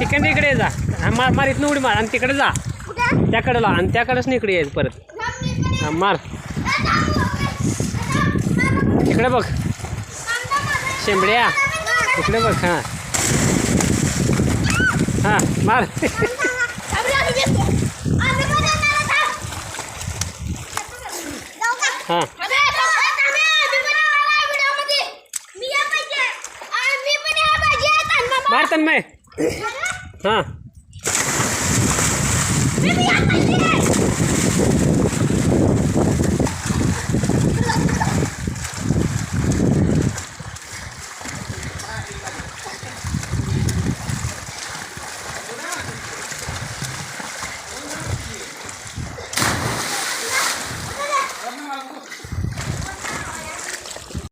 तिकडे इकडे जा हा, मार मार इथनं उडी मार आणि तिकडे जा? त्याकडे ला आणि त्याकडेच इकडे यायचं परत. हा, मार. इकडे बघ शेंबड्या. इकडे बघ हां हां मार? हां मार तन्मय माझा. हां